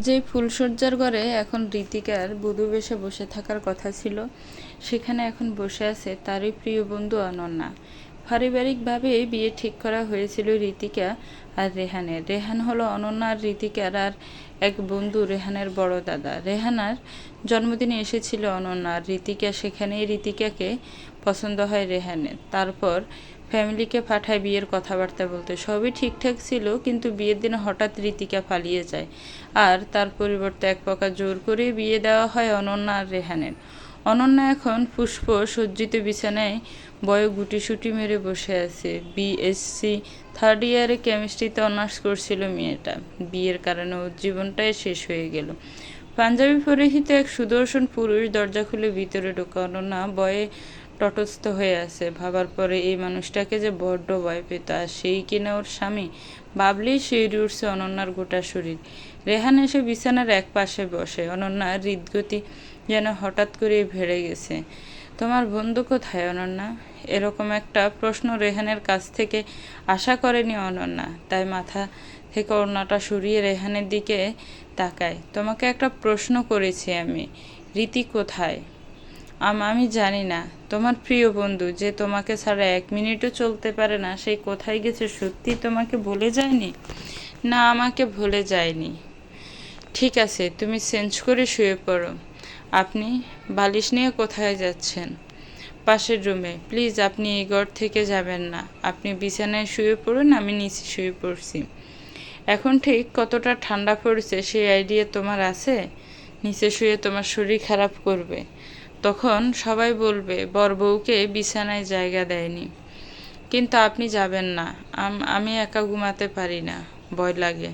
যে ফুলসজ্জার ঘরে এখন রীতিকার বধূ বেশে বসে থাকার কথা ছিল, সেখানে এখন বসে আছে তারই প্রিয় বন্ধু অনন্যা। পারিবারিকভাবে বিয়ে ঠিক করা হয়েছিল রীতিকা আর রেহানের। রেহান হলো অনন্যা আর রীতিকার আর এক বন্ধু রেহানের বড় দাদা। রেহানার জন্মদিনে এসেছিল অনন্যা। আর রীতিকা সেখানেই রীতিকাকে পছন্দ হয় রেহানের। তারপর ফ্যামিলিকে পাঠায় বিয়ের কথাবার্তা বলতে। সবই ঠিকঠাক ছিল, কিন্তু বিয়ের দিনে হঠাৎ রীতিকা পালিয়ে যায়। আর তার পরিবর্তে এক প্রকার জোর করে বিয়ে দেওয়া হয় অনন্যা আর রেহানের। অনন্যা এখন পুষ্প সজ্জিত বিছানায় বয়ে গুটিসুটি মেরে বসে আছে। বিএসসি থার্ড ইয়ারে কেমিস্ট্রিতে অনার্স করছিল মেয়েটা। বিয়ের কারণে ওর জীবনটাই শেষ হয়ে গেল। পাঞ্জাবি পরিহিত এক সুদর্শন পুরুষ দরজা খুলে ভিতরে ঢোকানো না বয়ে তটস্থ হয়ে আছে। ভাবার পরে এই মানুষটাকে যে বড্ড ভয় পেত, আর সেই কিনা ওর স্বামী? ভাবলেই শিউরে উঠছে অনন্যার গোটা শরীর। রেহান এসে বিছানার এক পাশে বসে। অনন্যার হৃদগতি যেন হঠাৎ করেই ভেড়ে গেছে। তোমার বন্ধু কোথায় অনন্যা? এরকম একটা প্রশ্ন রেহানের কাছ থেকে আশা করেনি অনন্যা। তাই মাথা থেকে ওড়নাটা সরিয়ে রেহানের দিকে তাকায়। তোমাকে একটা প্রশ্ন করেছি আমি, রীতি কোথায়? আম- জানি না। তোমার প্রিয় বন্ধু, যে তোমাকে ছাড়া এক মিনিটও চলতে পারে না সেই কোথায় গেছে সত্যি তোমাকে বলে যায়নি? না, আমাকে ভুলে যায়নি। ঠিক আছে, তুমি চেঞ্জ করে শুয়ে পড়ো। আপনি বালিশ নিয়ে কোথায় যাচ্ছেন? পাশের রুমে। প্লিজ, আপনি এই ঘর থেকে যাবেন না। আপনি বিছানায় শুয়ে পড়ুন, আমি নিচে শুয়ে পড়ছি। এখন ঠিক কতটা ঠান্ডা পড়েছে, সেই আইডিয়া তোমার আছে? নিচে শুয়ে তোমার শরীর খারাপ করবে। তখন সবাই বলবে, বর বউকে বিছানায় জায়গা দেয়নি। কিন্তু আপনি যাবেন না। আমি একা ঘুমাতে পারি না। ভয় লাগে।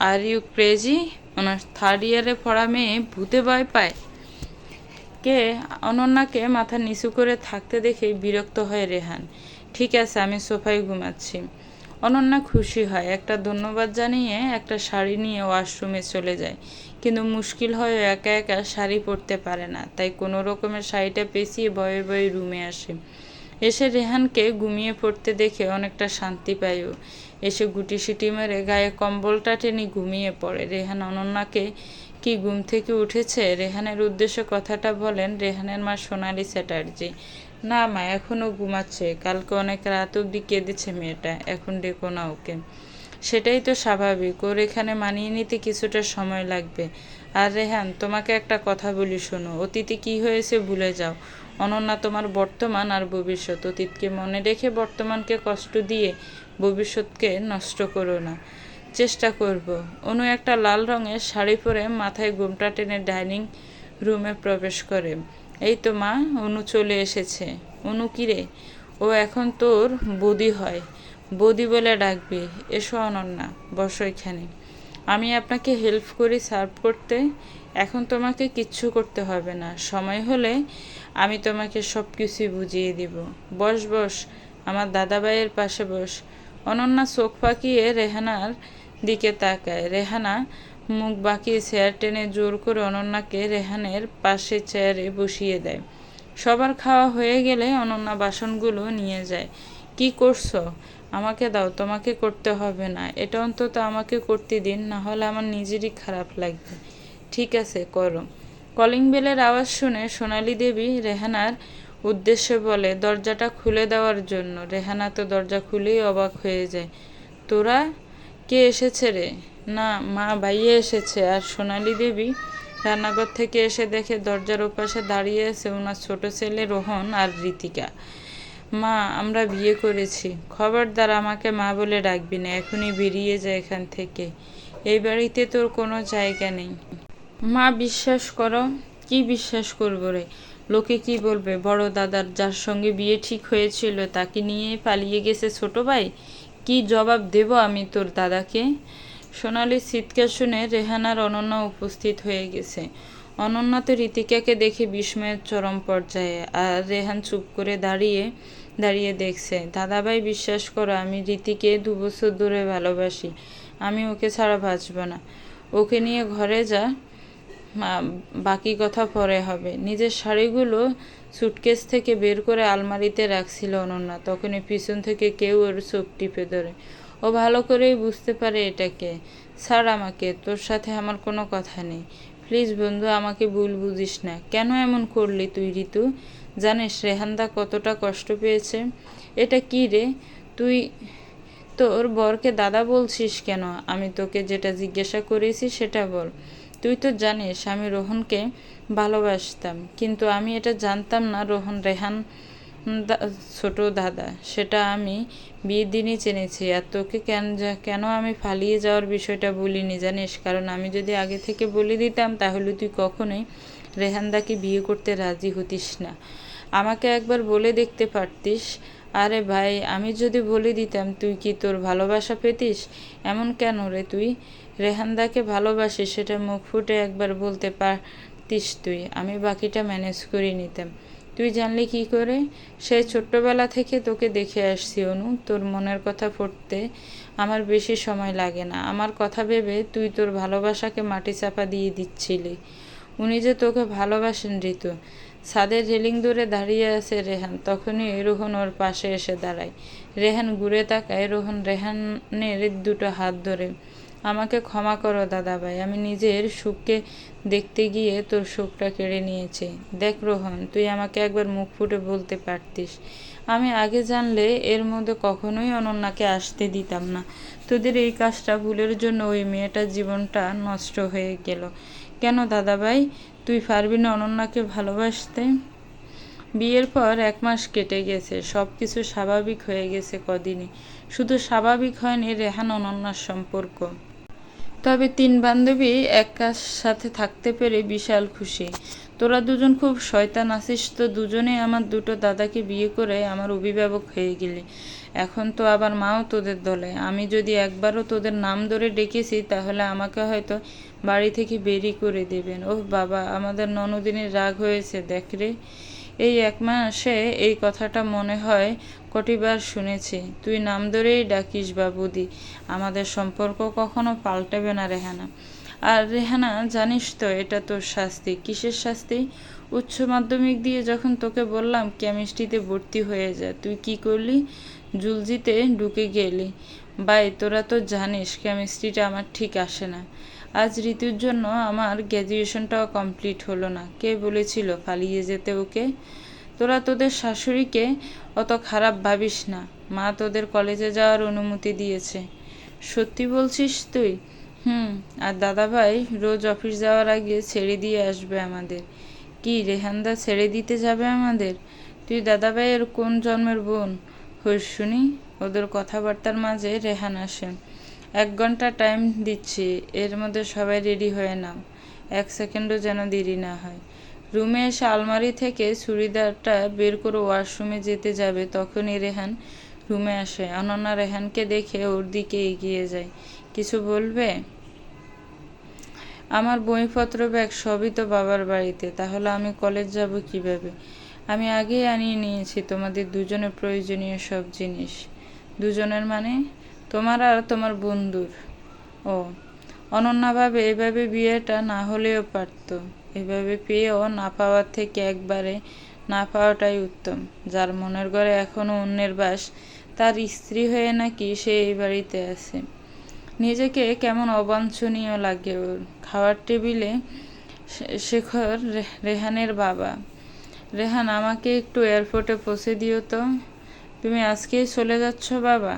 আর ইউ ক্রেজি ওনার থার্ড ইয়ারে পড়া মেয়ে ভূতে ভয় পায়। কে? অনন্যাকে মাথা নিচু করে থাকতে দেখে বিরক্ত হয় রেহান। ঠিক আছে, আমি সোফায় ঘুমাচ্ছি। অনন্যা খুশি হয়। একটা ধন্যবাদ জানিয়ে একটা শাড়ি নিয়ে ওয়াশরুমে চলে যায়। কিন্তু মুশকিল হয় একা একা শাড়ি পরতে পারে না। তাই কোনো রকমের শাড়িটা পেঁচিয়ে ভয়ে ভয়ে রুমে আসে। এসে রেহানকে ঘুমিয়ে পড়তে দেখে অনেকটা শান্তি পায় ও। এসে গুটি সিটি মেরে গায়ে কম্বলটা টেনে ঘুমিয়ে পড়ে। রেহান অনন্যাকে কি ঘুম থেকে উঠেছে? রেহানের উদ্দেশ্যে কথাটা বলেন রেহানের মা সোনালি চ্যাটার্জি। না মা এখনও ঘুমাচ্ছে। কালকে অনেক রাত অবধি কেঁদেছে মেয়েটা। এখন ডেকো না ওকে। সেটাই তো স্বাভাবিক। ওর এখানে মানিয়ে নিতে কিছুটা সময় লাগবে। আর রেহান, তোমাকে একটা কথা বলি শোনো। অতীতে কি হয়েছে ভুলে যাও। অনন্যা তোমার বর্তমান আর ভবিষ্যৎ। অতীতকে মনে রেখে বর্তমানকে কষ্ট দিয়ে ভবিষ্যৎকে নষ্ট করো না। চেষ্টা করব। অনু একটা লাল রঙের শাড়ি পরে মাথায় ঘুমটা টেনে ডাইনিং রুমে প্রবেশ করে। এই তো মা, অনু চলে এসেছে। অনু, কিরে? ও এখন তোর বদি হয়। বদি বলে ডাকবে, এসো অনন্যা, বসো এখানে। আমি আপনাকে হেল্প করি সার্ভ করতে, এখন তোমাকে কিচ্ছু করতে হবে না। সময় হলে আমি তোমাকে সব কিছুই বুঝিয়ে দিব। বস বস, আমার দাদাভাইয়ের পাশে বস। অনন্যা চোখ পাকিয়ে রেহানার দিকে তাকায়। রেহানা মুখ বাঁকিয়ে চেয়ার টেনে জোর করে অনন্যাকে রেহানের পাশে চেয়ারে বসিয়ে দেয়। সবার খাওয়া হয়ে গেলে অনন্যা বাসনগুলো নিয়ে যায়। কি করছ? আমাকে দাও, তোমাকে করতে হবে না। এটা অন্তত আমাকে করতে দিন, না হলে আমার নিজেরই খারাপ লাগবে। ঠিক আছে, করো। কলিং বেলের আওয়াজ শুনে সোনালি দেবী রেহানার উদ্দেশ্যে বলে, দরজাটা খুলে দেওয়ার জন্য। রেহানা তো দরজা খুলেই অবাক হয়ে যায়। তোরা কে এসেছে রে? না, মা ভাইয়ে এসেছে। আর সোনালি দেবী রান্নাঘর থেকে এসে দেখে দরজার ওপাশে দাঁড়িয়ে আছে ওনার ছোট ছেলে রোহন আর রীতিকা। মা, আমরা বিয়ে করেছি। খবরদার আমাকে মা বলে ডাকবি না, এখনই বেরিয়ে যায় এখান থেকে। এই বাড়িতে তোর কোনো জায়গা নেই। মা, বিশ্বাস করো? কি বিশ্বাস করব রে? লোকে কি বলবে? বড় দাদার যার সঙ্গে বিয়ে ঠিক হয়েছিল, তাকে নিয়ে পালিয়ে গেছে ছোট ভাই? কি জবাব দেব আমি তোর দাদাকে? সোনালি চিৎকার শুনে রেহানার অনন্যা উপস্থিত হয়ে গেছে। অনন্যা তো রীতিকাকে দেখে বিস্ময়ের চরম পর্যায়ে, আর রেহান চুপ করে দাঁড়িয়ে দাঁড়িয়ে দেখছে। দাদাভাই, বিশ্বাস করো, আমি রীতিকে দু বছর ধরে ভালোবাসি। আমি ওকে ছাড়া বাঁচব না। ওকে নিয়ে ঘরে যা বাকি কথা পরে হবে। নিজের শাড়িগুলো সুটকেস থেকে বের করে আলমারিতে রাখছিল অনন্যা। তখনই পিছন থেকে কেউ ওর চোখ টিপে ধরে। ও ভালো করেই বুঝতে পারে এটাকে। ছাড় আমাকে, তোর সাথে আমার কোনো কথা নেই। প্লিজ বন্ধু, আমাকে ভুল বুঝিস না। কেন এমন করলি তুই, ঋতু? জানিস, রেহানদা কতটা কষ্ট পেয়েছে। এটা কি রে? তুই তোর বরকে দাদা বলছিস কেন? আমি তোকে যেটা জিজ্ঞাসা করেছি সেটা বল। তুই তো জানিস, আমি রোহনকে ভালোবাসতাম। কিন্তু আমি এটা জানতাম না রোহন রেহান ছোট দাদা। সেটা আমি বিয়ের দিনই চেনেছি আর তোকে কেন কেন আমি পালিয়ে যাওয়ার বিষয়টা বলিনি জানিস? কারণ আমি যদি আগে থেকে বলে দিতাম, তাহলে তুই কখনোই রেহানদাকে বিয়ে করতে রাজি হতিস না। আমাকে একবার বলে দেখতে পারতিস? আরে ভাই, আমি যদি বলে দিতাম তুই কি তোর ভালোবাসা পেতিস? এমন কেন রে তুই? রেহানদাকে ভালোবাসিস সেটা মুখ ফুটে একবার বলতে পারতিস তুই। আমি বাকিটা ম্যানেজ করে নিতাম। তুই জানলি কি করে? সেই ছোট্টবেলা থেকে তোকে দেখে আসছি, অনু। তোর মনের কথা ফুটতে আমার বেশি সময় লাগে না। আমার কথা ভেবে তুই তোর ভালোবাসাকে মাটি চাপা দিয়ে দিচ্ছিলি। উনি যে তোকে ভালোবাসেন, ঋতু। ছাদের রেলিং ধরে দাঁড়িয়ে আছে রেহান। তখনই রোহন ওর পাশে এসে দাঁড়ায়। রেহান ঘুরে তাকায়। রোহন, রেহানের দুটো হাত ধরে, আমাকে ক্ষমা করো দাদাভাই। আমি নিজের সুখকে দেখতে গিয়ে তোর সুখটা কেড়ে নিয়েছি। দেখ রোহন, তুই আমাকে একবার মুখ ফুটে বলতে পারতিস। আমি আগে জানলে এর মধ্যে কখনোই অনন্যাকে আসতে দিতাম না। তোদের এই কাজটা ভুলের জন্য ওই মেয়েটার জীবনটা নষ্ট হয়ে গেল। কেন দাদাভাই? তুই পারবি না অনন্যাকে ভালোবাসতে? বিয়ের পর এক মাস কেটে গেছে সব কিছু স্বাভাবিক হয়ে গেছে কদিনই শুধু স্বাভাবিক হয়নি রেহান অনন্যার সম্পর্ক। তবে তিন বান্ধবী এক সাথে থাকতে পেরে বিশাল খুশি। তোরা দুজন খুব শয়তান আছিস তো দুজনে আমার দুটো দাদাকে বিয়ে করে আমার অভিভাবক হয়ে গেলি। এখন তো আবার মাও তোদের দলে। আমি যদি একবারও তোদের নাম ধরে ডেকেছি তাহলে আমাকে হয়তো বাড়ি থেকে বেরি করে দেবেন। ওহ বাবা, আমাদের ননদিনের রাগ হয়েছে, দেখ রে। এই এক মাসে এই কথাটা মনে হয় কটিবার শুনেছি। তুই নাম ধরেই ডাকিস বাবুদি। আমাদের সম্পর্ক কখনো পাল্টাবে না, রেহানা। আর রেহানা, জানিস তো, এটা তোর শাস্তি। কিসের শাস্তি? উচ্চ মাধ্যমিক দিয়ে যখন তোকে বললাম কেমিস্ট্রিতে ভর্তি হয়ে যা, তুই কি করলি? জুলজিতে ঢুকে গেলি। বাই, তোরা তো জানিস, কেমিস্ট্রিটা আমার ঠিক আসে না। আজ ঋতুর জন্য আমার গ্র্যাজুয়েশনটাও কমপ্লিট হলো না। কে বলেছিল পালিয়ে যেতে ওকে? তোরা তোদের শাশুড়িকে অত খারাপ ভাবিস না। মা তোদের কলেজে যাওয়ার অনুমতি দিয়েছে। সত্যি বলছিস তুই? হুম, আর দাদাভাই রোজ অফিস যাওয়ার আগে ছেড়ে দিয়ে আসবে আমাদের। কি, রেহানদা ছেড়ে দিতে যাবে আমাদের? তুই দাদাভাইয়ের কোন জন্মের বোন? হোস শুনি, ওদের কথাবার্তার মাঝে রেহান আসে এক ঘণ্টা টাইম দিচ্ছি, এর মধ্যে সবাই রেডি হয়ে নাও। এক সেকেন্ডও যেন দেরি না হয়। রুমে এসে আলমারি থেকে চুড়িদারটা বের করে ওয়াশরুমে যেতে যাবে, তখনই রেহান রুমে আসে। অনন্যা রেহানকে দেখে ওর দিকে এগিয়ে যায়। কিছু বলবে? আমার বইপত্র ব্যাগ সবই তো বাবার বাড়িতে, তাহলে আমি কলেজ যাব কীভাবে? আমি আগেই আনিয়ে নিয়েছি তোমাদের দুজনের প্রয়োজনীয় সব জিনিস। দুজনের মানে? তোমার আর তোমার বন্ধুর। ও অনন্যা ভাবে এভাবে বিয়েটা না হলেও পারতো। এভাবে পেয়েও না পাওয়ার থেকে একবারে না পাওয়াটাই উত্তম। যার মনের ঘরে এখনও অন্যের বাস, তার স্ত্রী হয়ে নাকি সে এই বাড়িতে আছে। নিজেকে কেমন অবাঞ্ছনীয় লাগে ওর। খাওয়ার টেবিলে শেখর রেহানের বাবা। রেহান, আমাকে একটু এয়ারপোর্টে পৌঁছে দিও তো। তুমি আজকেই চলে যাচ্ছ বাবা?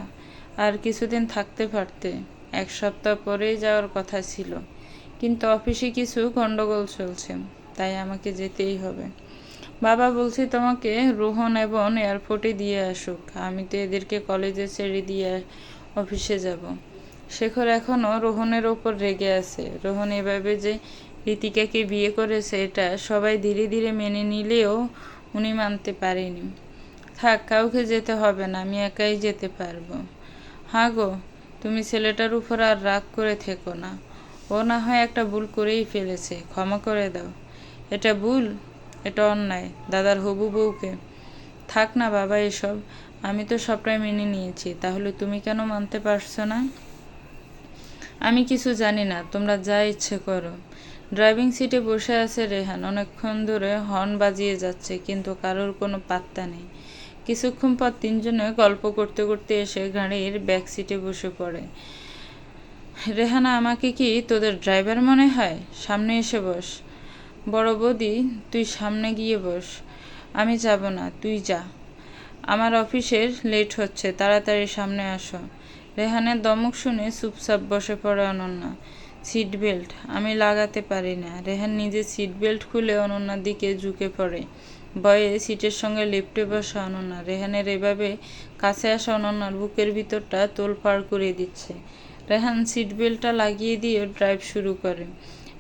আর কিছুদিন থাকতে পারতে। এক সপ্তাহ পরেই যাওয়ার কথা ছিল। কিন্তু অফিসে কিছু গণ্ডগোল চলছে, তাই আমাকে যেতেই হবে। বাবা বলছি, তোমাকে রোহন এবং এয়ারপোর্টে দিয়ে আসুক। আমি তো এদেরকে কলেজে ছেড়ে দিয়ে অফিসে যাব। শেখর এখনও রোহনের ওপর রেগে আছে। রোহন এভাবে যে রীতিকাকে বিয়ে করেছে, এটা সবাই ধীরে ধীরে মেনে নিলেও উনি মানতে পারেনি। থাক, কাউকে যেতে হবে না, আমি একাই যেতে পারব। হ্যাঁ গো, তুমি ছেলেটার উপর আর রাগ করে থেকো না। ও না হয় একটা ভুল করেই ফেলেছে, ক্ষমা করে দাও। এটা ভুল? এটা অন্যায়, দাদার হবু বউকে। থাক না বাবা এসব, আমি তো সবটাই মেনে নিয়েছি, তাহলে তুমি কেন মানতে পারছ না? আমি কিছু জানি না, তোমরা যা ইচ্ছে করো। ড্রাইভিং সিটে বসে আছে রেহান, অনেকক্ষণ ধরে হর্ন বাজিয়ে যাচ্ছে, কিন্তু কারোর কোনো পাত্তা নেই। কিছুক্ষণ পর তিনজনে গল্প করতে করতে এসে গাড়ির ব্যাক সিটে বসে পড়ে। রেহানা, আমাকে কি তোদের ড্রাইভার মনে হয়? সামনে এসে বস। বড় বৌদি, তুই সামনে গিয়ে বস। আমি যাব না, তুই যা। আমার অফিসের লেট হচ্ছে, তাড়াতাড়ি সামনে আসো। রেহানের দমক শুনে চুপচাপ বসে পড়ে অনন্যা। সিট বেল্ট আমি লাগাতে পারি না। রেহান নিজে সিট বেল্ট খুলে অনন্যার দিকে ঝুঁকে পড়ে। ভয়ে সিটের সঙ্গে লেপটে বসা অনন্যা। রেহানের এভাবে কাছে আসা অনন্যার বুকের ভিতরটা তোলপাড় করে দিচ্ছে। রেহান সিট বেল্টটা লাগিয়ে দিয়ে ড্রাইভ শুরু করে।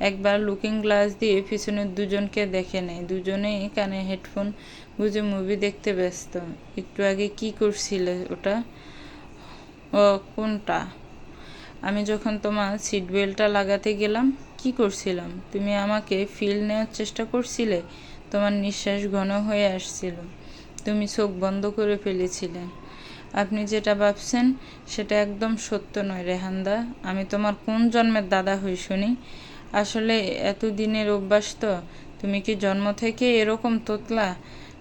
একবার লুকিং গ্লাস দিয়ে পিছনের দুজনকে দেখে নেয়। দুজনেই কানে হেডফোন গুজে মুভি দেখতে ব্যস্ত। একটু আগে কি করছিলে ওটা? ও, কোনটা? আমি যখন তোমার সিট বেল্টটা লাগাতে গেলাম, কি করছিলাম? তুমি আমাকে ফিল নেওয়ার চেষ্টা করছিলে? তোমার নিঃশ্বাস ঘন হয়ে আসছিল। তুমি চোখ বন্ধ করে ফেলেছিলে। আপনি যেটা ভাবছেন, সেটা একদম সত্য নয় রেহানদা। আমি তোমার কোন জন্মের দাদা হই শুনি? আসলে এতদিনের অভ্যাস তো। তুমি কি জন্ম থেকে এরকম তোতলা,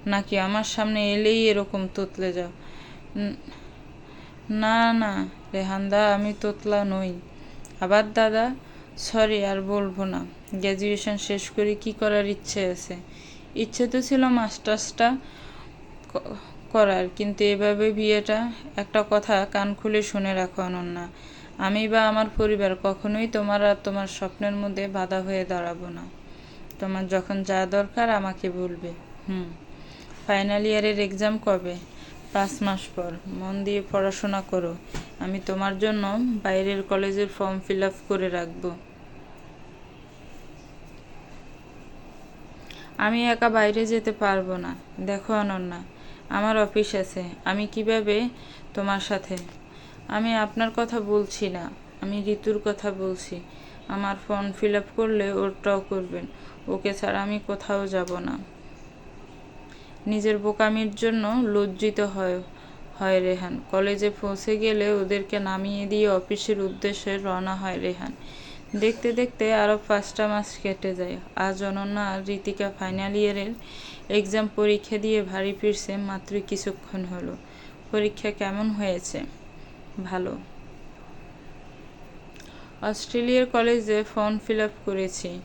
নাকি আমার সামনে এলেই এরকম তোতলে যাও? না না রেহানদা, আমি তোতলা নই। আবার দাদা সরি আর বলব না। গ্র্যাজুয়েশন শেষ করে কি করার ইচ্ছে আছে? ইচ্ছে তো ছিল মাস্টার্সটা করার, কিন্তু এভাবে বিয়েটা একটা কথা কান খুলে শুনে রাখো অনন্যা। আমি বা আমার পরিবার কখনোই তোমার আর তোমার স্বপ্নের মধ্যে বাধা হয়ে দাঁড়াবো না। তোমার যখন যা দরকার আমাকে বলবে। হুম। ফাইনাল ইয়ারের এক্সাম কবে? পাঁচ মাস পর। মন দিয়ে পড়াশোনা করো। আমি তোমার জন্য বাইরের কলেজের ফর্ম ফিল আপ করে রাখব। আমি একা বাইরে যেতে পারব না। দেখো অনন্যা, আমার অফিস আছে। আমি কীভাবে তোমার সাথে? আমি আপনার কথা বলছি না। আমি ঋতুর কথা বলছি। আমার ফর্ম ফিল আপ করলে ওরটাও করবেন। ওকে ছাড়া আমি কোথাও যাব না। নিজের বোকামির জন্য লজ্জিত হয় হয় রেহান। কলেজে পৌঁছে গেলে ওদেরকে নামিয়ে দিয়ে অফিসের উদ্দেশ্যে রওনা হয় রেহান। দেখতে দেখতে আরও পাঁচটা মাস কেটে যায়। আজ অনন্যা আর ঋতিকা ফাইনাল ইয়ারের এক্সাম পরীক্ষা দিয়ে ভারী ফিরছে, মাত্র কিছুক্ষণ হলো। পরীক্ষা কেমন হয়েছে? ভালো। অস্ট্রেলিয়ার কলেজে ফর্ম ফিল আপ করেছি।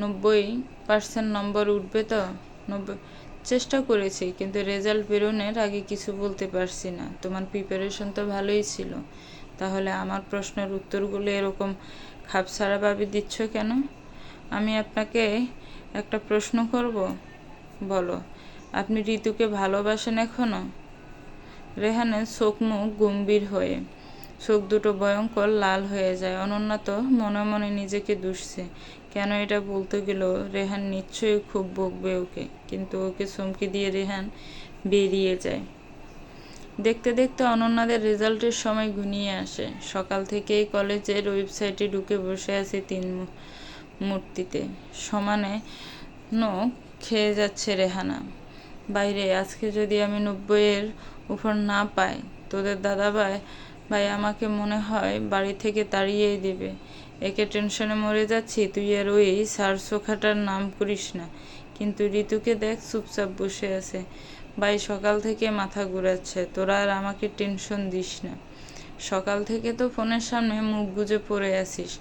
নব্বই পার্সেন্ট নম্বর উঠবে তো? নব্বই চেষ্টা করেছি, কিন্তু রেজাল্ট বেরোনোর আগে কিছু বলতে পারছি না। তোমার প্রিপারেশন তো ভালোই ছিল। তাহলে আমার প্রশ্নের উত্তরগুলো এরকম খাপছাড়াভাবে দিচ্ছ কেন? আমি আপনাকে একটা প্রশ্ন করব। বলো, আপনি ঋতুকে ভালোবাসেন এখনও? রেহানের চোখ মুখ গম্ভীর হয়ে, চোখ দুটো ভয়ঙ্কর লাল হয়ে যায়। অনন্যা তো মনে মনে নিজেকে দুষছে। কেন এটা বলতে গেল রেহান নিশ্চয়ই খুব বকবে ওকে, কিন্তু ওকে চমকে দিয়ে রেহান বেরিয়ে যায়। দেখতে দেখতে অনন্যাদের রেজাল্টের সময় ঘনিয়ে আসে। সকাল থেকেই কলেজের ওয়েবসাইটে ঢুকে বসে আছে তিন মূর্তিতে। সমানে নখ খেয়ে যাচ্ছে রেহানা। বাইরে, আজকে যদি আমি নব্বইয়ের উপর না পাই, তোদের দাদা ভাই ভাই আমাকে মনে হয় বাড়ি থেকে তাড়িয়েই দেবে। একে টেনশনে মরে যাচ্ছি, তুই আর ওই সার চোখাটার নাম করিস না। কিন্তু ঋতুকে দেখ চুপচাপ বসে আছে। ভাই, সকাল থেকে মাথা ঘুরাচ্ছে। তোরা আর আমাকে টেনশন দিস না। সকাল থেকে তো ফোনের সামনে মুখ গুজে পড়ে আছিস।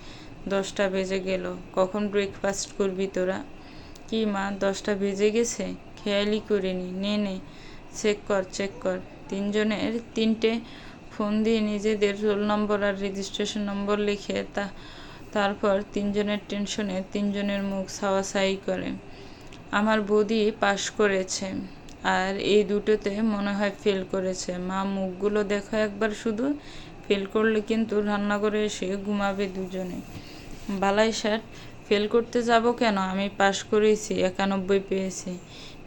দশটা বেজে গেল। কখন ব্রেকফাস্ট করবি তোরা? কি মা, দশটা বেজে গেছে? খেয়ালই করিনি। নে নে। চেক কর চেক কর। তিনজনের তিনটে ফোন দিয়ে নিজেদের রোল নম্বর আর রেজিস্ট্রেশন নম্বর লিখে তা, তারপর তিনজনের টেনশনে তিনজনের মুখ সাওয়াসাই করে। আমার বৌদি পাশ করেছে। আর এই দুটোতে মনে হয় ফেল করেছে। মা মুখগুলো দেখো একবার শুধু। ফেল করলে কিন্তু রান্নাঘরে এসে ঘুমাবে দুজনে। বালাই শার্ট ফেল করতে যাব কেন? আমি পাশ করেছি, একানব্বই পেয়েছি।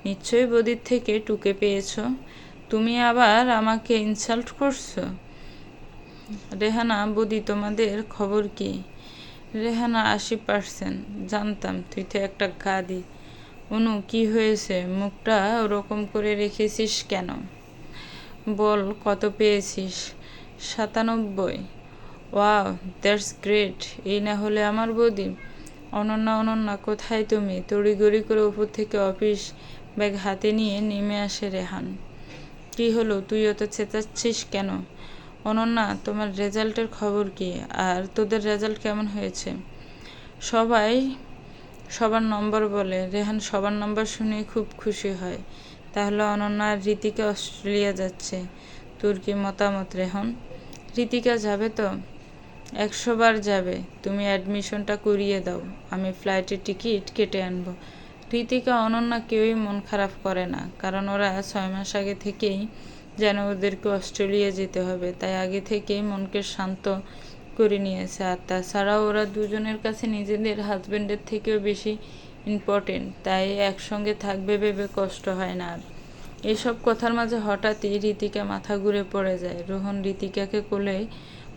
নিশ্চয়ই বদির থেকে টুকে পেয়েছ। তুমি আবার আমাকে ইনসাল্ট করছ? রেহানা, বদি, তোমাদের খবর কি? রেহানা, আশি পার্সেন্ট জানতাম, তুই তো একটা গাদি। অনু, কি হয়েছে? মুখটা ওরকম করে রেখেছিস কেন? বল, কত পেয়েছিস? সাতানব্বই। Wow, that's great. এই না হলে আমার বৌদি? অনন্যা অনন্যা, কোথায় তুমি? তড়িগড়ি করে উপর থেকে অফিস ব্যাগ হাতে নিয়ে নেমে আসে রেহান। কি হলো? তুই অত চেঁচাচ্ছিস কেন? অনন্যা, তোমার রেজাল্টের খবর কি? আর তোদের রেজাল্ট কেমন হয়েছে? সবাই সবার নম্বর বলে। রেহান সবার নম্বর শুনে খুব খুশি হয়। তাহলে অনন্যা আর রীতিকা অস্ট্রেলিয়া যাচ্ছে। তোর কি মতামত রেহন? ঋতিকা যাবে তো? একশো বার যাবে। তুমি অ্যাডমিশনটা করিয়ে দাও। আমি ফ্লাইটের টিকিট কেটে আনব। ঋতিকা, অনন্যা কেউই মন খারাপ করে না, কারণ ওরা ছয় মাস আগে থেকেই যেন ওদেরকে অস্ট্রেলিয়া যেতে হবে। তাই আগে থেকেই মনকে শান্ত করে নিয়েছে। আর তাছাড়াও ওরা দুজনের কাছে নিজেদের হাজব্যান্ডের থেকেও বেশি ইম্পর্টেন্ট তাই একসঙ্গে থাকবে ভেবে কষ্ট হয় না আর। এসব কথার মাঝে হঠাৎই রীতিকা মাথা ঘুরে পড়ে যায়। রোহন রীতিকাকে কোলে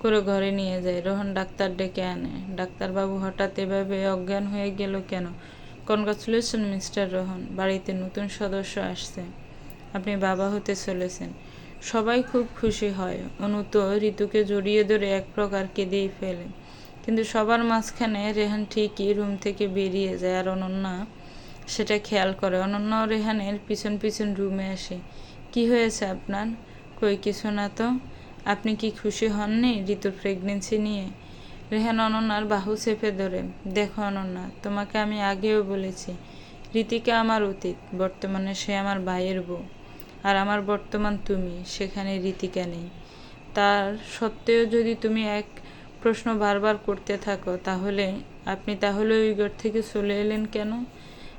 করে ঘরে নিয়ে যায়। রোহন ডাক্তার ডেকে আনে। ডাক্তারবাবু হঠাৎ এভাবে অজ্ঞান হয়ে গেল কেন? Congratulation mister Rohan. বাড়িতে নতুন সদস্য আসছে। আপনি বাবা হতে চলেছেন। সবাই খুব খুশি হয়। অনু তো ঋতুকে জড়িয়ে ধরে এক প্রকার কেঁদেই ফেলে। কিন্তু সবার মাঝখানে রেহান ঠিকই রুম থেকে বেরিয়ে যায় আর অনন্যা সেটা খেয়াল করে। অনন্য রেহানের পিছন পিছন রুমে আসে। কি হয়েছে আপনার? কই, কিছু না তো। আপনি কি খুশি হননি ঋতুর প্রেগনেন্সি নিয়ে? রেহান অনন্যার বাহু চেপে ধরে। দেখো অনন্যা, তোমাকে আমি আগেও বলেছি, রীতিকা আমার অতীত। বর্তমানে সে আমার ভাইয়ের বউ। আর আমার বর্তমান তুমি, সেখানে রীতিকা নেই। তার সত্ত্বেও যদি তুমি এক প্রশ্ন বারবার করতে থাকো, তাহলে আপনি তাহলে ওই ঘর থেকে চলে এলেন কেন?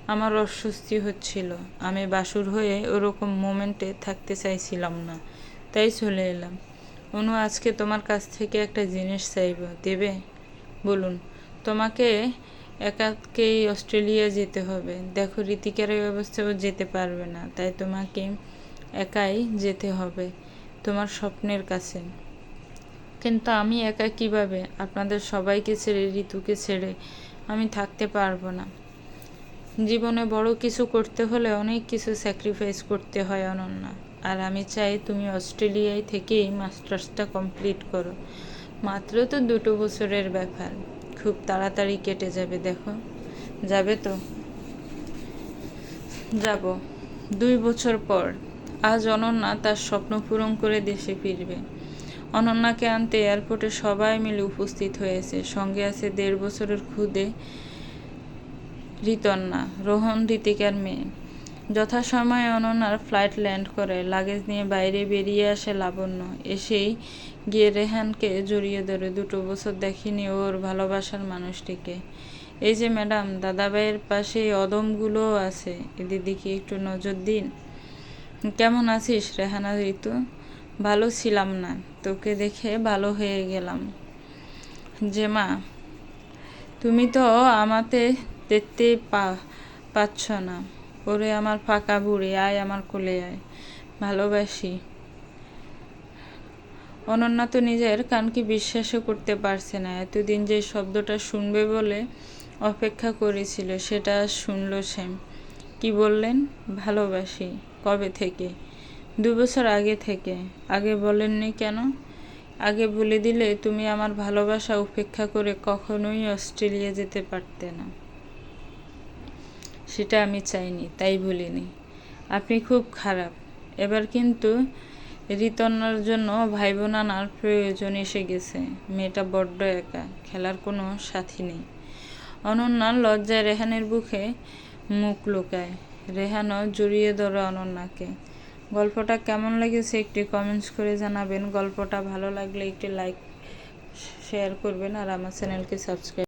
আমার অস্বস্তি হচ্ছিল। আমি বাসুর হয়ে ওরকম মোমেন্টে থাকতে চাইছিলাম না, তাই চলে এলাম। অনু, আজকে তোমার কাছ থেকে একটা জিনিস চাইব। দেবে? বলুন। তোমাকে একাকেই অস্ট্রেলিয়া যেতে হবে। দেখো, রীতিকার এই অবস্থাও যেতে পারবে না, তাই তোমাকে একাই যেতে হবে তোমার স্বপ্নের কাছে। কিন্তু আমি একা কীভাবে? আপনাদের সবাইকে ছেড়ে, ঋতুকে ছেড়ে আমি থাকতে পারব না। জীবনে বড় কিছু করতে হলে অনেক কিছু স্যাক্রিফাইস করতে হয় অনন্যা। আর আমি চাই তুমি অস্ট্রেলিয়ায় থেকেই মাস্টার্সটা কমপ্লিট করো। মাত্র তো দুটো বছরের ব্যাপার। খুব তাড়াতাড়ি কেটে যাবে, দেখো। যাবে তো? যাব। দুই বছর পর। আজ অনন্যা তার স্বপ্ন পূরণ করে দেশে ফিরবে। অনন্যাকে আনতে এয়ারপোর্টে সবাই মিলে উপস্থিত হয়েছে। সঙ্গে আছে দেড় বছরের খুদে ঋতন্না রোহন ঋতিকার মেয়ে। যথাসময়ে অনন্যার ফ্লাইট ল্যান্ড করে, লাগেজ নিয়ে বাইরে বেরিয়ে আসে লাবণ্য। এসেই গিয়ে রেহানকে জড়িয়ে ধরে। দুটো বছর দেখিনি ওর ভালোবাসার মানুষটিকে। এই যে ম্যাডাম, দাদাভাইয়ের পাশে অদমগুলোও আছে। এদের দিকে একটু নজর দিন। কেমন আছিস রেহানা ঋতু? ভালো ছিলাম না, তোকে দেখে ভালো হয়ে গেলাম। যে মা তুমি তো আমাতে দেখতে পা, পাচ্ছ না। ওরে আমার ফাঁকা বুড়ি, আয় আমার কোলে আয়। ভালোবাসি। অনন্যা তো নিজের কানকে বিশ্বাসও করতে পারছে না। এতদিন যে শব্দটা শুনবে বলে অপেক্ষা করেছিল, সেটা শুনল সে। কি বললেন? ভালোবাসি। কবে থেকে? দু বছর আগে থেকে। আগে বলেননি কেন? আগে বলে দিলে তুমি আমার ভালোবাসা উপেক্ষা করে কখনোই অস্ট্রেলিয়া যেতে পারতে না। সেটা আমি চাইনি, তাই বলিনি। আপনি খুব খারাপ। এবার কিন্তু ঋতন্নার জন্য ভাই বোন আনার প্রয়োজন এসে গেছে। মেয়েটা বড্ড একা, খেলার কোনো সাথী নেই। অনন্যার লজ্জায় রেহানের বুকে মুখ লুকায়। রেহানও জড়িয়ে ধরে অনন্যাকে। গল্পটা কেমন লেগেছে একটি কমেন্টস করে জানাবেন। গল্পটা ভালো লাগলে একটি লাইক শেয়ার করবেন আর আমার চ্যানেলকে সাবস্ক্রাইব